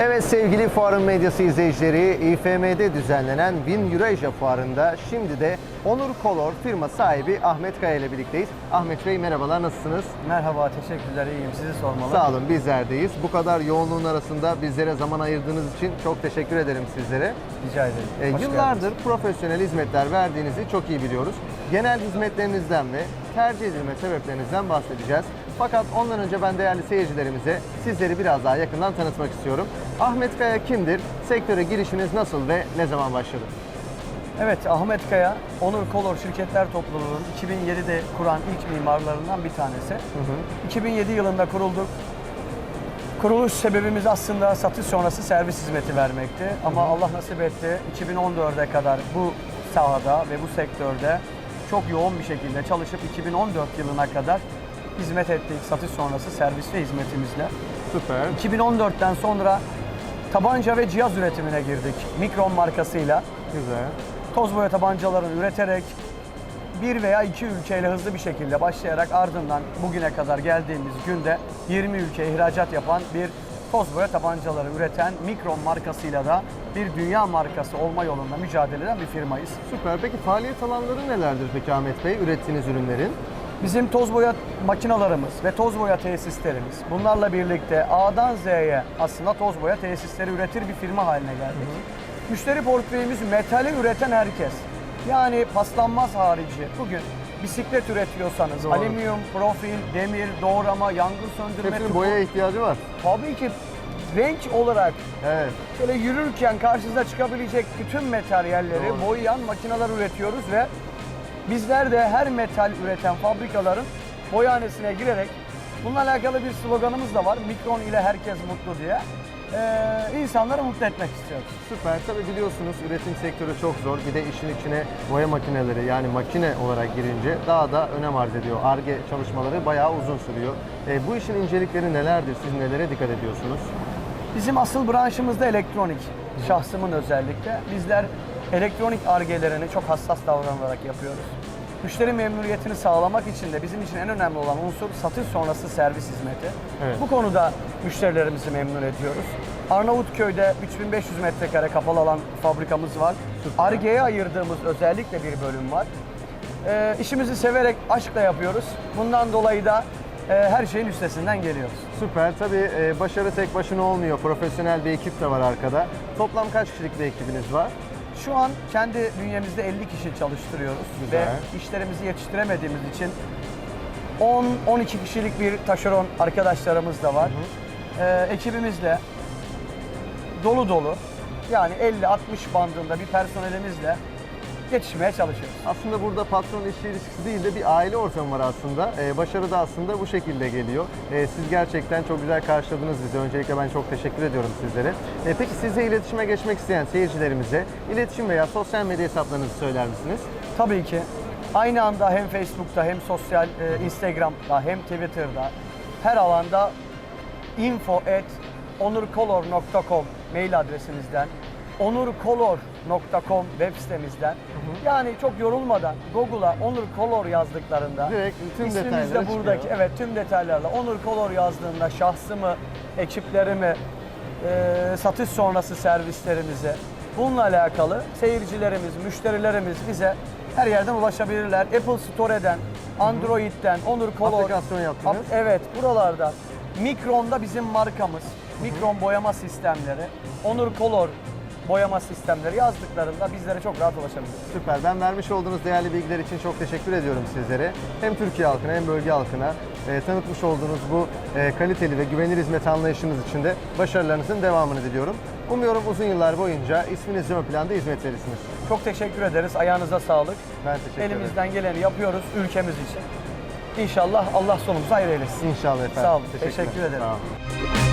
Sevgili fuarın medyası izleyicileri, İFM'de düzenlenen Win Eurasia fuarında şimdi de Onur Color firma sahibi Ahmet Kaya ile birlikteyiz. Ahmet Bey merhabalar, nasılsınız? Merhaba, teşekkürler. İyiyim. Sizi sormalı. Sağ olun, bizlerdeyiz. Bu kadar yoğunluğun arasında bizlere zaman ayırdığınız için çok teşekkür ederim sizlere. Rica ederim. Hoş yıllardır geldiniz. profesyonel hizmetler verdiğinizi çok iyi biliyoruz. Genel hizmetlerinizden ve tercih edilme sebeplerinizden bahsedeceğiz. Fakat ondan önce ben değerli seyircilerimize sizleri biraz daha yakından tanıtmak istiyorum. Ahmet Kaya kimdir? Sektöre girişiniz nasıl ve ne zaman başladı? Evet, Ahmet Kaya, Onur Color Şirketler Topluluğu'nun 2007'de kuran ilk mimarlarından bir tanesi. 2007 yılında kurulduk. Kuruluş sebebimiz aslında satış sonrası servis hizmeti vermekti. Ama Allah nasip etti 2014'e kadar bu sahada ve bu sektörde çok yoğun bir şekilde çalışıp 2014 yılına kadar hizmet ettik satış sonrası servis ve hizmetimizle. Süper. 2014'ten sonra tabanca ve cihaz üretimine girdik. Mikron markasıyla Güzel. toz boya tabancalarını üreterek bir veya iki ülkeyle hızlı bir şekilde başlayarak ardından bugüne kadar geldiğimiz günde 20 ülkeye ihracat yapan bir toz boya tabancaları üreten Mikron markasıyla da bir dünya markası olma yolunda mücadele eden bir firmayız. Süper. Peki faaliyet alanları nelerdir peki Ahmet Bey ürettiğiniz ürünlerin? Bizim toz boya makinalarımız ve toz boya tesislerimiz bunlarla birlikte A'dan Z'ye aslında toz boya tesisleri üretir bir firma haline geldik. Müşteri portföyümüz metali üreten herkes. Yani paslanmaz harici bugün bisiklet üretiyorsanız Doğru. alüminyum, profil, demir, doğrama, yangın söndürme, Hepsinin boyaya ihtiyacı var. tabii ki renk olarak Evet. Şöyle yürürken karşınıza çıkabilecek bütün materyalleri Doğru. boyayan makineler üretiyoruz ve bizler de her metal üreten fabrikaların boyahanesine girerek bununla alakalı bir sloganımız da var. Mikron ile herkes mutlu diye. Ee, insanları mutlu etmek istiyoruz. Süper. Tabii biliyorsunuz üretim sektörü çok zor. Bir de işin içine boya makineleri yani makine olarak girince daha da önem arz ediyor. ARGE çalışmaları bayağı uzun sürüyor. E, bu işin incelikleri nelerdir? Siz nelere dikkat ediyorsunuz? Bizim asıl branşımız da elektronik. Şahsımın özellikle. Bizler elektronik argelerini çok hassas davranarak yapıyoruz. Müşteri memnuniyetini sağlamak için de bizim için en önemli olan unsur satış sonrası servis hizmeti. Evet. Bu konuda müşterilerimizi memnun ediyoruz. Arnavutköy'de 3500 metrekare kapalı alan fabrikamız var. Arge'ye ayırdığımız özellikle bir bölüm var. Ee, işimizi severek, aşkla yapıyoruz. Bundan dolayı da e, her şeyin üstesinden geliyoruz. Süper. Tabii e, başarı tek başına olmuyor. Profesyonel bir ekip de var arkada. Toplam kaç kişilik bir ekibiniz var? Şu an kendi bünyemizde 50 kişi çalıştırıyoruz Güzel. ve işlerimizi yetiştiremediğimiz için 10-12 kişilik bir taşeron arkadaşlarımız da var. Ee, ekibimizle dolu dolu yani 50-60 bandında bir personelimizle yetişmeye çalışıyoruz. Aslında burada patron işçi ilişkisi değil de bir aile ortamı var aslında. Ee, başarı da aslında bu şekilde geliyor. Ee, siz gerçekten çok güzel karşıladınız bizi. Öncelikle ben çok teşekkür ediyorum sizlere. Ee, peki sizle iletişime geçmek isteyen seyircilerimize iletişim veya sosyal medya hesaplarınızı söyler misiniz? Tabii ki aynı anda hem Facebook'ta hem sosyal e, Instagram'da hem Twitter'da her alanda info at onurcolor.com mail adresimizden onurcolor.com web sitemizden yani çok yorulmadan Google'a Onur Color yazdıklarında Direkt tüm ismimiz detayları de buradaki çıkıyor. evet tüm detaylarla Onur Color yazdığında şahsımı, ekiplerimi, e, satış sonrası servislerimizi bununla alakalı seyircilerimiz, müşterilerimiz bize her yerden ulaşabilirler. Apple Store'den, Android'den, Onur Color. Aplikasyon yaptınız. Ap- Evet, buralarda. Mikron'da bizim markamız. Mikron boyama sistemleri. Onur Color boyama sistemleri yazdıklarında bizlere çok rahat ulaşabilir. Süper. Ben vermiş olduğunuz değerli bilgiler için çok teşekkür ediyorum sizlere. Hem Türkiye halkına hem bölge halkına e, tanıtmış olduğunuz bu e, kaliteli ve güvenilir hizmet anlayışınız için de başarılarınızın devamını diliyorum. Umuyorum uzun yıllar boyunca isminizle ön planda hizmet verirsiniz. Çok teşekkür ederiz. Ayağınıza sağlık. Ben teşekkür ederim. Elimizden geleni yapıyoruz ülkemiz için. İnşallah Allah sonumuzu hayır eylesin. İnşallah efendim. Sağ olun, Teşekkürler. teşekkür ederim. Sağ olun.